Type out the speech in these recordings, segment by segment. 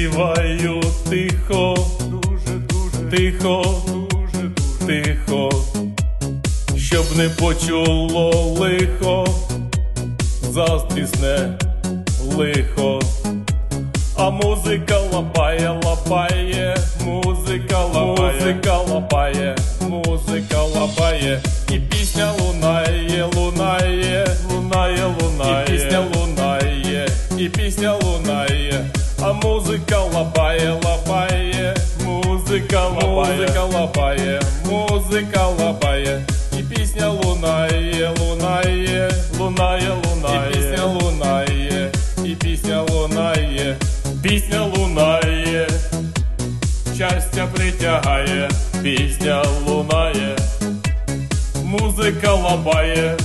співаю тихо, дуже, дуже тихо, дуже, дуже тихо, щоб не почуло лихо, заздрісне лихо, а музика лапає, лапає, музика лапає, музика лапає, музика лапає, і пісня лунає, лунає. Музика лапає, лапає, музика лапає, музика лапає, музика лапає, і пісня лунає, лунає, лунає, лунає, і пісня лунає, і пісня лунає, пісня лунає, щастя притягає, пісня лунає, музика лабає,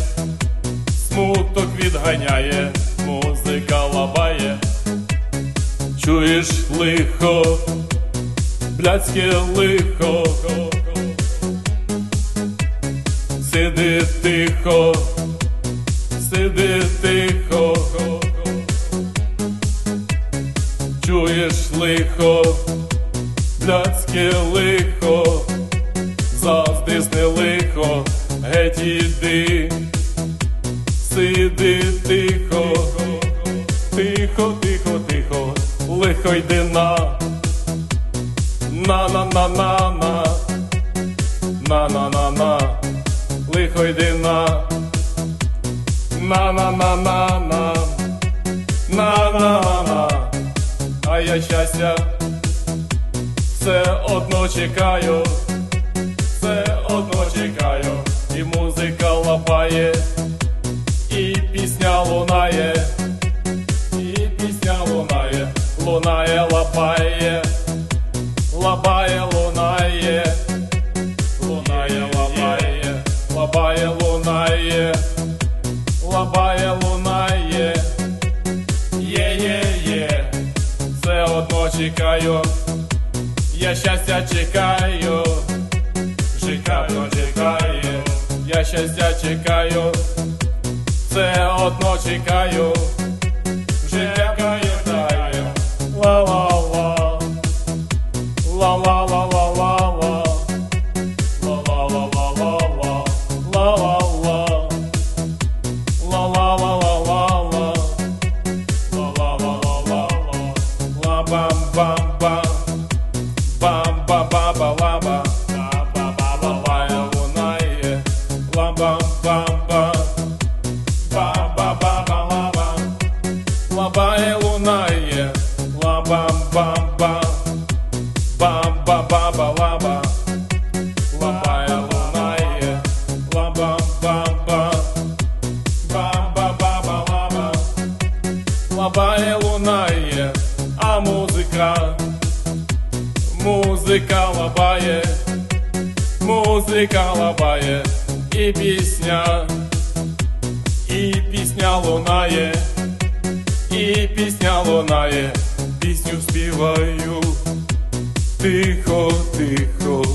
смуток відганяє, музика лабає, чуєш лихо, блядське лихо, сиди тихо, сиди тихо, чуєш лихо, блядське лихо, заздрісне лихо, геть іди, сиди тихо, тихо, тихо, тихо, лихо йди на, на на на на на, на на на на, лихо йди на, на на на на на, на на на а я щастя все одно чекаю, все одно чекаю, і музика лапає, лапає, лапає, лунає, лунає, лапає, лапає, лунає, лапає, лунає. Є-є-є, все одно чекаю, я щастя чекаю, життя чекає, я щастя чекаю, все одно чекаю, la la la la лабає лунає, а музика, музика лабає, музика лабає, і пісня, і пісня лунає, і пісня лунає, пісню співаю, тихо, тихо,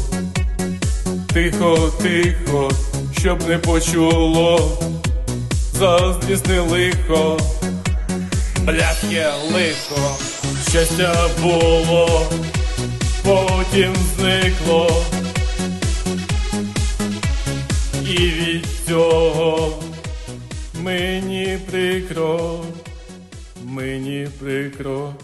тихо, тихо, щоб не почуло, заздрісне лихо бляхє лихо, щастя було, потім зникло, і від цього мені прикро, мені прикро.